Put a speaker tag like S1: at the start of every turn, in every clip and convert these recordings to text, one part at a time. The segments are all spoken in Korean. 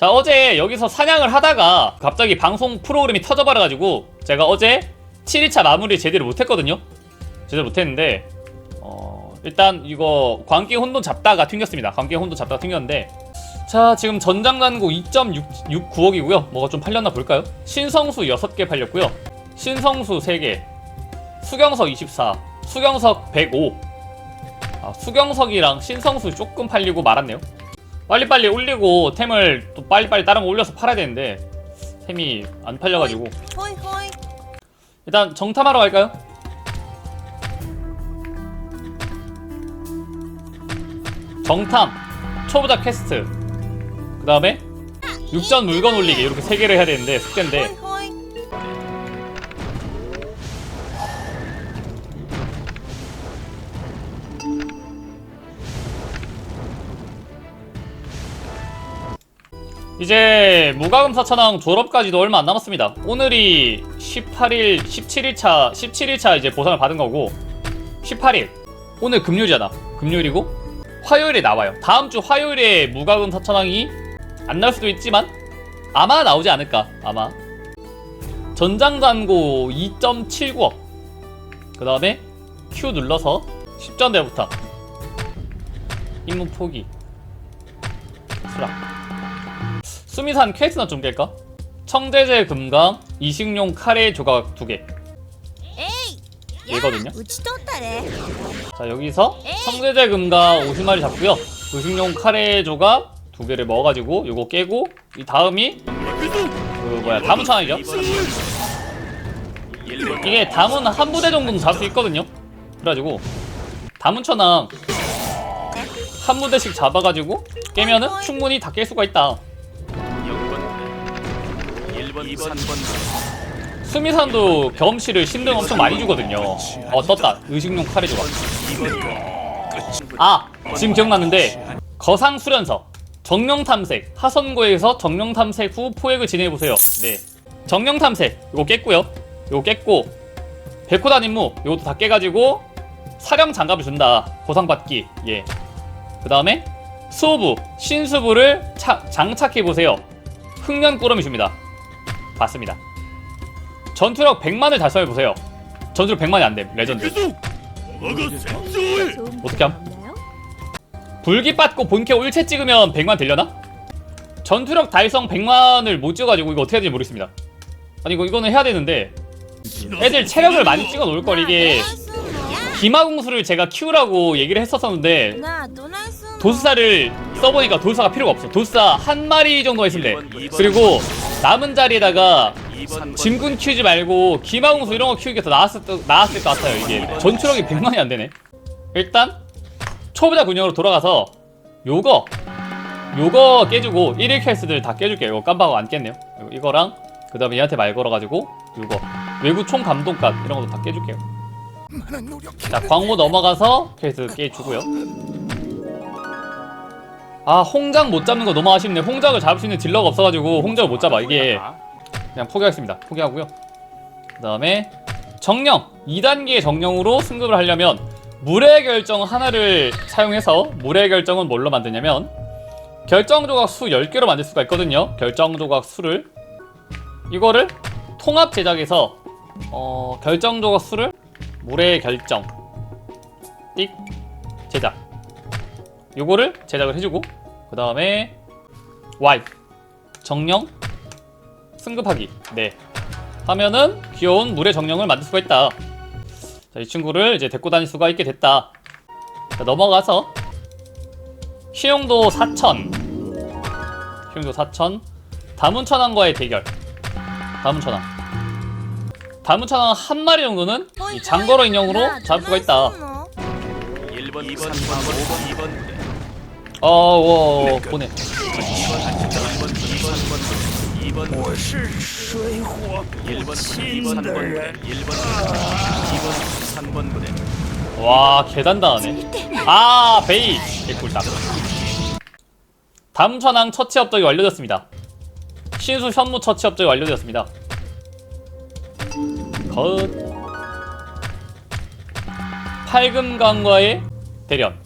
S1: 자 어제 여기서 사냥을 하다가 갑자기 방송 프로그램이 터져버려가지고 제가 어제 7일차 마무리 제대로 못했거든요. 제대로 못했는데 어 일단 이거 광기 혼돈 잡다가 튕겼습니다. 광기 혼돈 잡다가 튕겼는데. 자 지금 전장간고 2.69억이고요. 뭐가 좀 팔렸나 볼까요? 신성수 6개 팔렸고요. 신성수 3개 수경석 24 수경석 105 아, 수경석이랑 신성수 조금 팔리고 말았네요 빨리빨리 올리고 템을 또 빨리빨리 다른 거 올려서 팔아야 되는데 템이 안 팔려가지고.
S2: 호이 호이.
S1: 일단 정탐하러 갈까요? 정탐 초보자 퀘스트. 그 다음에 육전 물건 올리기 이렇게 세 개를 해야 되는데 숙제인데 이제 무과금 사천왕 졸업까지도 얼마 안 남았습니다. 오늘이 18일, 17일차, 17일차 이제 보상을 받은 거고 18일 오늘 금요일이잖아. 금요일이고 화요일에 나와요. 다음 주 화요일에 무과금 사천왕이 안 나올 수도 있지만 아마 나오지 않을까. 아마 전장단고 2.79억. 그 다음에 Q 눌러서 10전대부터 임무 포기 수락. 수미산 퀘스트나 좀 깰까? 청대제 금강 이식용 카레 조각 두 개.
S2: 에이
S1: 얘거든요. 자 여기서 청대제 금강 50마리 잡고요. 의식용 카레 조각 두 개를 먹어가지고 요거 깨고 이 다음이 그 뭐야 다문 천왕이죠? 이게 다문 한 부대 정도는 잡을 수 있거든요. 그래가지고 다문 천왕 한 부대씩 잡아가지고 깨면은 충분히 다 깰 수가 있다.
S3: 1번, 2번, 3번,
S1: 수미산도 경험치를 신등 엄청 많이 주거든요. 어 떴다. 의식용.
S3: 2번. 끝.
S1: 아 지금 기억났는데 거상 수련서 정령 탐색 하선고에서 정령 탐색 후 포획을 진행해 보세요. 네 정령 탐색 이거 깼고요. 이거 깼고 백호단 임무 이것도 다 깨가지고 사령 장갑을 준다. 보상 받기 예. 그 다음에 수호부 신수부를 차- 장착해 보세요. 흑면 꾸러미 줍니다. 받습니다. 전투력 100만을 달성해 보세요. 전투력 100만이 안 됨. 레전드. 어떻게 함? 불기 받고 본캐 올채 찍으면 100만 되려나? 전투력 달성 100만을 못 찍어가지고 이거 어떻게 해야 될지 모르겠습니다. 아니 이거 이거는 해야 되는데 애들 체력을 많이 찍어 놓을 걸 이게 기마공수를 제가 키우라고 얘기를 했었었는데
S2: 나
S1: 도수사를 써보니까 도수사가 필요가 없어. 도수사 한 마리 정도 있으면 돼. 그리고 남은 자리에다가
S3: 2번,
S1: 진군 키우지 말고 기마공수 이런 거 키우는 게 더 나았을, 나았을 것 같아요 이게. 전투력이 100만이 안 되네. 일단 초보자 군용으로 돌아가서 요거 요거 깨주고 1일 퀘스트들 다 깨줄게요. 이거 깜빡하고 안 깼네요. 이거- 이거랑 그 다음에 얘한테 말 걸어가지고 요거. 외구 총 감독관 이런 것도 다 깨줄게요. 자 광고 넘어가서 퀘스트 깨주고요 아 홍장 못 잡는 거 너무 아쉽네 홍장을 잡을 수 있는 딜러가 없어가지고 홍장을 못 잡아 이게 그냥 포기하겠습니다. 포기하고요. 그 다음에 정령 2단계 정령으로 승급을 하려면 물의 결정 하나를 사용해서 물의 결정은 뭘로 만드냐면 결정 조각 수 10개로 만들 수가 있거든요. 결정 조각 수를 이거를 통합 제작해서 어, 결정 조각 수를 물의 결정 띡 제작 요거를 제작을 해주고 그 다음에 Y. 정령 승급하기. 네. 하면은 귀여운 물의 정령을 만들 수가 있다. 자 이 친구를 이제 데리고 다닐 수가 있게 됐다. 자 넘어가서 희용도 4000 희용도 4000 다문천왕과의 대결. 다문천왕. 다문천왕 한 마리 정도는 이 장거로 인형으로 잡을 수가 있다.
S3: 1번, 2번, 3번, 5번, 2번,
S1: 어워 보내
S3: 2번, 2번, 2번, 2번,
S4: 我是水火
S3: 1번, 2번,
S4: 亲
S3: 3번
S4: 的
S3: 부대,
S4: 人。
S3: 1번, 2번, 3번 부대.
S1: 와 개단단하네 아 베이 개꿀다 담천왕 처치 업적이 완료되었습니다 신수 현무 처치 업적이 완료되었습니다 겉 팔금강과의 대련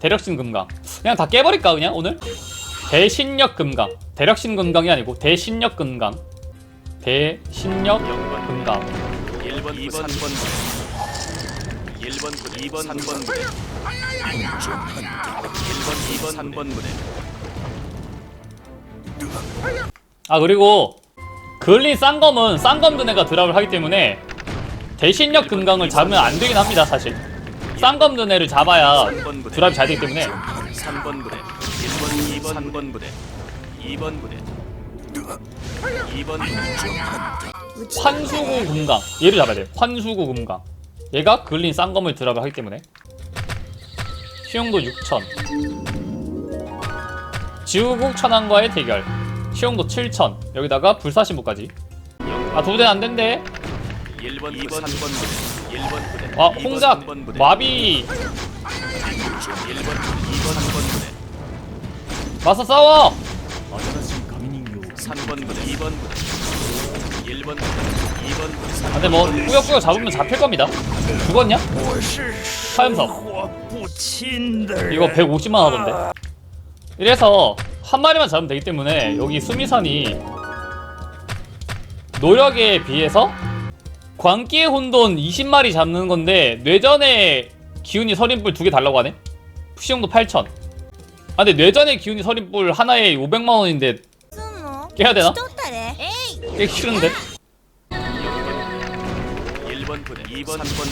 S1: 대력신 금강 그냥 다 깨버릴까 그냥 오늘? 대신력 금강 대력신 금강이 아니고 대신력 금강 대신력 금강
S3: 1번 2번 3번 부대 1번 부대 2번 3번 부대 1번 2번 3번 부대
S1: 아 그리고 그을린 쌍검은 쌍검 드네가 드랍을 하기 때문에 대신력 금강을 잡으면 안 되긴 합니다 사실. 쌍검 드네를 잡아야
S3: 3번 부대
S1: 드랍이 잘 되기 때문에
S3: 3번 부대 1번 2번 3번 부대 2번 부대 2번 부대.
S1: 환수구 금강. 얘를 잡아야 돼요. 환수구 금강. 얘가 그을린 쌍검을 드랍을 하기 때문에. 시용도 6000 지우국 천왕과의 대결. 시용도 7000 여기다가 불사신부까지. 아두 대는 안 된대.
S3: 1번 2번 3번 부대 1번 부대
S1: 와
S3: 2번,
S1: 홍작.
S3: 3번 부대.
S1: 마비.
S3: 1번 2번
S1: 맞서 싸워! 아, 근데 뭐 꾸역꾸역 잡으면 잡힐 겁니다. 죽었냐? 화염석. 이거 150만 하던데. 이래서 한 마리만 잡으면 되기 때문에 여기 수미산이 노력에 비해서 광기의 혼돈 20마리 잡는 건데 뇌전에 기운이 서린불 두 개 달라고 하네? 푸시형도 8천 아 근데 뇌전의 기운이 서린뿔 하나에 500만원인데 깨야 되나? 깨 싫은데?
S3: 1번 부대 2번 3번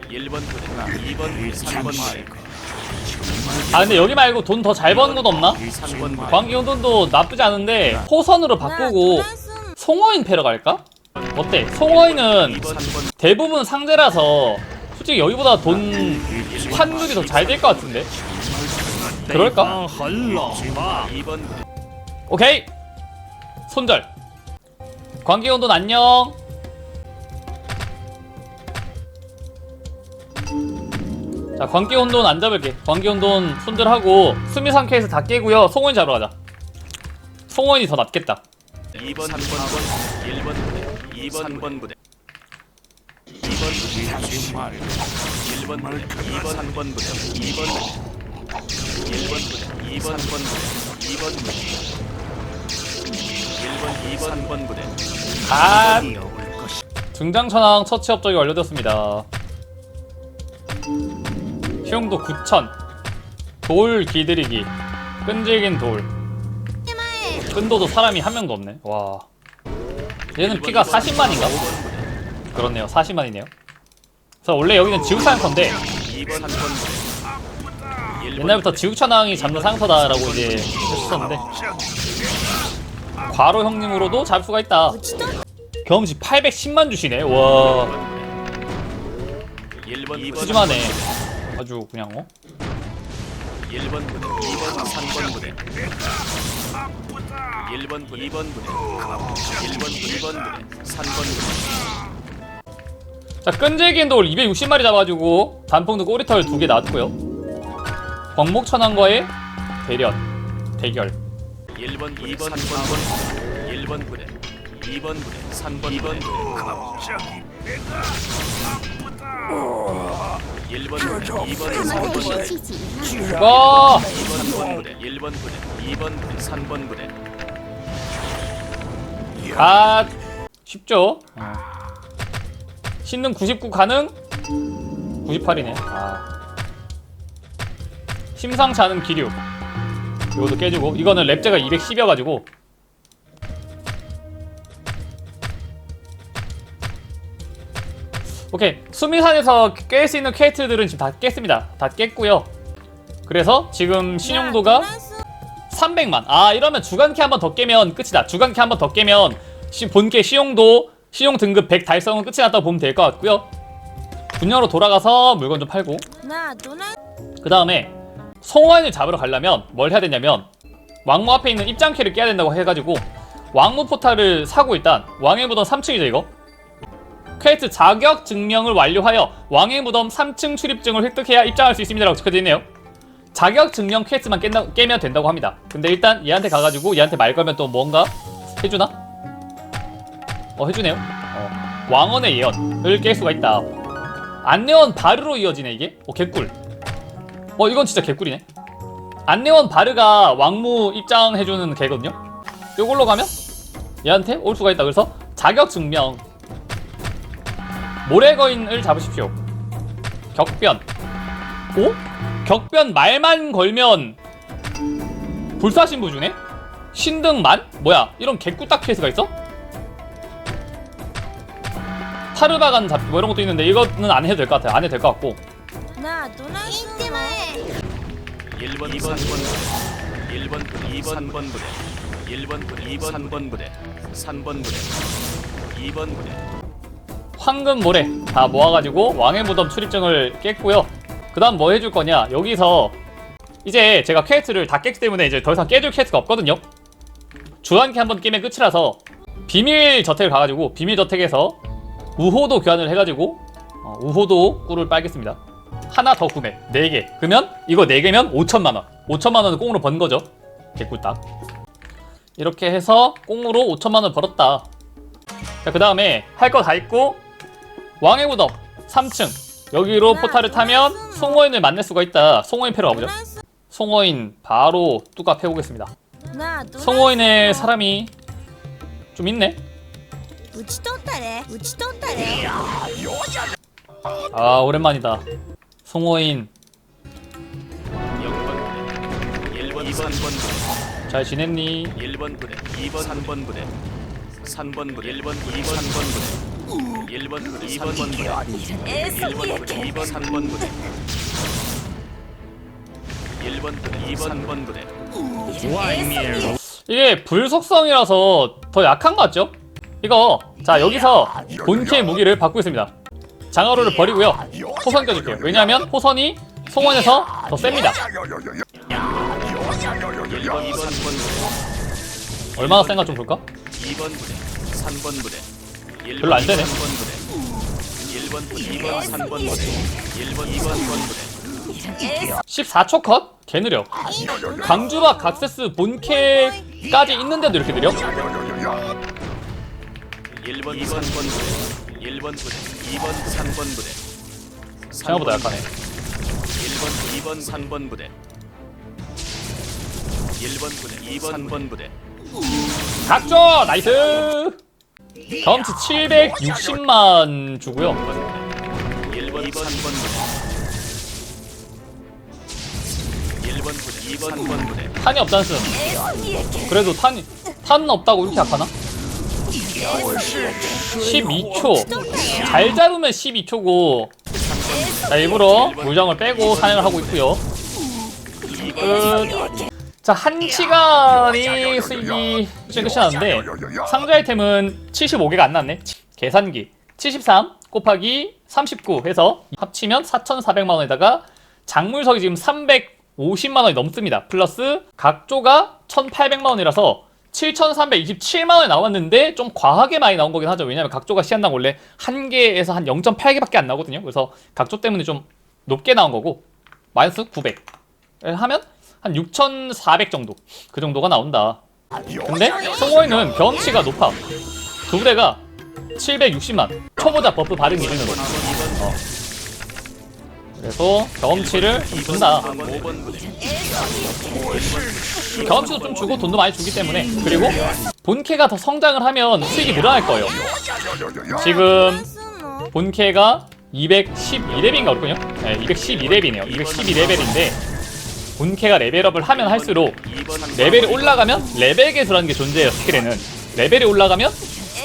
S3: 부대 1번 부대 2번 3번
S1: 아 근데 여기 말고 돈 더 잘 버는 곳 없나? 광기용돈도 나쁘지 않은데 포선으로 바꾸고 송어인 패러 갈까? 어때? 송어인은 대부분 상대라서 솔직히 여기보다 돈 환율이 더 잘 될 것 같은데? 그럴까? 오케이! 손절! 관계온 돈 안녕! 자, 관계온 돈 안 잡을게. 관계온 돈 손절하고 수미 상태에서 다 깨고요. 송원이 잡으러 가자. 송원이 더 낫겠다.
S3: 2번, 3번, 4번, 1번 부대, 2번 부대. 3번 부대 2번 부대 1번 부대 2번 3번 부대 2번 부대 1번 부대 2번 3번 부대 2번 부대 1번 2번 3번 부대
S1: 아! 등장천왕 처치 업적이 완료되었습니다. 시용도 9000돌 기들이기. 끈질긴 돌. 끈도도 사람이 한 명도 없네. 와. 얘는 피가 40만인가? 그렇네요. 40만이네요 자 원래 여기는 지구차인
S3: 건데
S1: 옛날부터 지구천왕이 잡는 상터다라고 이제 했었는데 과로 형님으로도 잡을 수가 있다. 경험치 810만 주시네. 와. 수지만해 아주 그냥 어?
S3: 1번 부대, 2번, 3번 부대 1번 부대, 2번 부대 1번 부대, 2번 부대 3번 부대
S1: 자 끈질긴 돌 260마리 잡아가지고 단풍도 꼬리털 두개 놨고요. 광목천왕과의 대련 대결.
S3: 1번 2번 3번 1번 부대 2번 부대 3번 2번 부대 1번 부대 2번 3번 부대
S1: 와!
S3: 2번 3번 부대 1번 부대 2번 부대 3번 부대
S1: 아 쉽죠? 어. 신능 99 가능? 98이네. 아. 심상치 않은 기류. 이것도 깨지고. 이거는 랩제가 210여가지고. 오케이. 수미산에서 깰 수 있는 캐릭터들은 지금 다 깼습니다. 다 깼고요. 그래서 지금 신용도가 300만. 아 이러면 주간캐 한 번 더 깨면 끝이다. 주간캐 한 번 더 깨면 본캐 신용도 신용 등급 100 달성은 끝이 났다고 보면 될 것 같고요. 분야로 돌아가서 물건 좀 팔고. 그 다음에 송환을 잡으러 가려면 뭘 해야 되냐면 왕무 앞에 있는 입장키를 깨야 된다고 해가지고 왕무 포탈을 사고 일단 왕의 무덤 3층이죠 이거. 퀘스트 자격 증명을 완료하여 왕의 무덤 3층 출입증을 획득해야 입장할 수 있습니다 라고 적혀져 있네요. 자격 증명 퀘스트만 깨면 된다고 합니다. 근데 일단 얘한테 가가지고 얘한테 말 걸면 또 뭔가 해주나? 어 해주네요 어. 왕언의 예언을 깰 수가 있다 안내원 바르로 이어지네 이게? 어 개꿀 어 이건 진짜 개꿀이네 안내원 바르가 왕무 입장해주는 개거든요 요걸로 가면 얘한테 올 수가 있다 그래서 자격 증명 모래거인을 잡으십시오 격변 오? 격변 말만 걸면 불사신부 주네? 신등만? 뭐야 이런 개꾸딱 케이스가 있어? 타르바간 잡기 뭐 이런 것도 있는데 이거는 안 해도 될 것 같아요. 안 해도 될 것 같고.
S2: 나 누나
S3: 1번 2번 1번 2번 3번 부대. 1번 2번 3번 부대. 3번 부대. 2번 부대.
S1: 황금 모래 다 모아가지고 왕의 무덤 출입증을 깼고요. 그 다음 뭐 해줄 거냐? 여기서 이제 제가 퀘스트를 다 깼기 때문에 이제 더 이상 깨줄 퀘스트가 없거든요. 주한캐 한번 끼면 끝이라서 비밀 저택을 가가지고 비밀 저택에서 우호도 교환을 해가지고 어, 우호도 꿀을 빨겠습니다. 하나 더 구매. 네 개. 그러면 이거 네 개면 5천만원. 5천만원을 꽁으로 번 거죠. 개꿀딱. 이렇게 해서 꽁으로 5천만원 벌었다. 자, 그 다음에 할 거 다 있고 왕의 무덤 3층. 여기로 포탈을 타면 송어인을 만날 수가 있다. 송어인 패러 가보죠. 송어인 바로 뚜까 패보겠습니다. 송어인의 사람이 좀 있네.
S2: 打ち取ったれ打ち取ったれ
S1: 아 오랜만이다 송어인
S3: 0번 부대 1번 2번 3번 부대
S1: 잘 지냈니?
S3: 1번 부대 2번 3번 부대 3번 부대 1번 2번 3번 부대 1번 부대 2번 3번 부대 1번 부대 2번 3번 부대 1번 부대 2번 3번 부대
S4: 外面
S1: 이게 불속성이라서 더 약한 것 같죠? 이거 자 여기서 본캐 무기를 받고 있습니다 장어를 버리고요 호선 껴줄게요 왜냐하면 호선이 송원에서 더 셉니다
S3: 1번 2번 3번 부대
S1: 얼마나 센가 좀 볼까?
S3: 2번 부대 3번 부대 1번
S1: 별로 안 되네.
S3: 3번 부대 1번 부대 2번 3번 부대 1번 2번 3번 부대
S1: 14초 컷? 개 느려 강주박 각세스 본캐까지 있는데도 이렇게 느려?
S3: 1번 2번 3번 부대. 1번 부대. 2번 3번 부대.
S1: 생각보다 약하네.
S3: 1번 2번 3번 부대. 1번 부대 2번 3번 부대.
S1: 각조! 나이스! 경험치 760만 주고요.
S3: 1번 2번 3번 부대. 1번 부대 2번 3번 부대.
S1: 탄이 없단스 그래도 탄이 탄은 없다고 이렇게 약하나? 12초. 잘 잡으면 12초고. 자 일부러 물정을 빼고 사냥을 하고 있고요. 끝. 자 1시간이 수익이 지금 끝이 났는데 상자 아이템은 75개가 안 났네. 계산기 73 곱하기 39 해서 합치면 4,400만 원에다가 작물석이 지금 350만 원이 넘습니다. 플러스 각조가 1,800만 원이라서 7,327만 원이 나왔는데 좀 과하게 많이 나온 거긴 하죠. 왜냐면 각조가 시한당 원래 1개에서 한 0.8개밖에 안 나오거든요. 그래서 각조 때문에 좀 높게 나온 거고 마이너스 900 하면 한 6,400 정도 그 정도가 나온다. 근데 송호이는 경험치가 높아. 두 부대가 760만. 초보자 버프 발행 기준으로 어. 그래서 경험치를 좀 준다. 경험치도 좀 주고 돈도 많이 주기 때문에 그리고 본캐가 더 성장을 하면 수익이 늘어날 거예요. 지금 본캐가 212레벨인가 그렇군요? 네, 212레벨이네요. 212레벨인데 본캐가 레벨업을 하면 할수록 레벨이 올라가면 레벨 개수라는 게 존재해요, 스킬에는. 레벨이 올라가면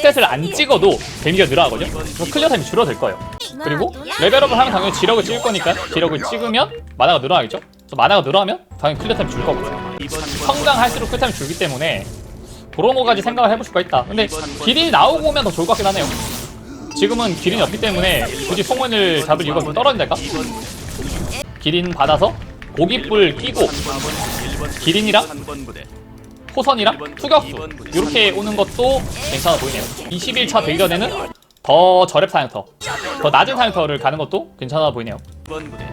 S1: 스탯을 안 찍어도 데미지가 늘어나거든요? 클리어 타임이 줄어들 거예요. 그리고 레벨업을 하면 당연히 지력을 찍을 거니까 지력을 찍으면 마나가 늘어나겠죠? 그래서 마나가 늘어나면 당연히 클리어 타임이 줄 거고
S3: 2번 3번
S1: 성장할수록 클리어 타임이 줄기 때문에 그런 거까지 생각을 해볼 수가 있다. 근데 기린이 나오고 오면 더 좋을 것 같긴 하네요. 지금은 기린이 없기 때문에 굳이 송원을 잡을 이유가 좀 떨어진달까?
S3: 2번 부대
S1: 기린 받아서 고깃불 끼고
S3: 3번 1번
S1: 기린이랑
S3: 3번 부대
S1: 후선이랑 투격수. 이렇게 오는 것도 괜찮아 보이네요. 21차 되기 전에는 더 저랩 사냥터. 더 낮은 사냥터를 가는 것도 괜찮아 보이네요.
S3: 2번 부대.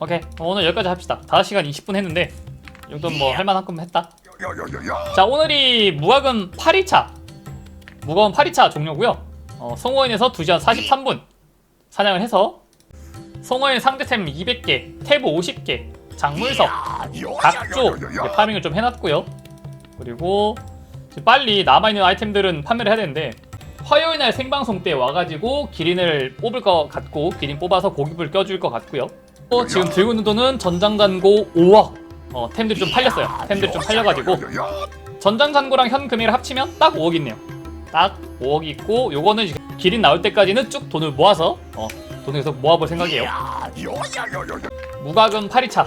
S1: 오케이. 오늘 여기까지 합시다. 5시간 20분 했는데 이 정도는 뭐 할만한끔 했다. 자 오늘이 무과금 8일차. 무거운 8일차 종료고요. 어, 송어인에서 2시간 43분 사냥을 해서 송어인 상대템 200개 탭 50개 작물석 각조 파밍을 좀 해놨고요. 그리고 빨리 남아있는 아이템들은 판매를 해야 되는데 화요일 날 생방송 때 와가지고 기린을 뽑을 것 같고 기린 뽑아서 고깃불 껴줄 것 같고요. 또 지금 들고 있는 돈은 전장잔고 5억 어, 템들이 좀 팔렸어요. 템들이 좀 팔려가지고 전장잔고랑 현 금액을 합치면 딱 5억 있네요. 딱 5억이 있고 요거는 기린 나올 때까지는 쭉 돈을 모아서 어, 돈에서 모아볼 생각이에요. 무과금 8위차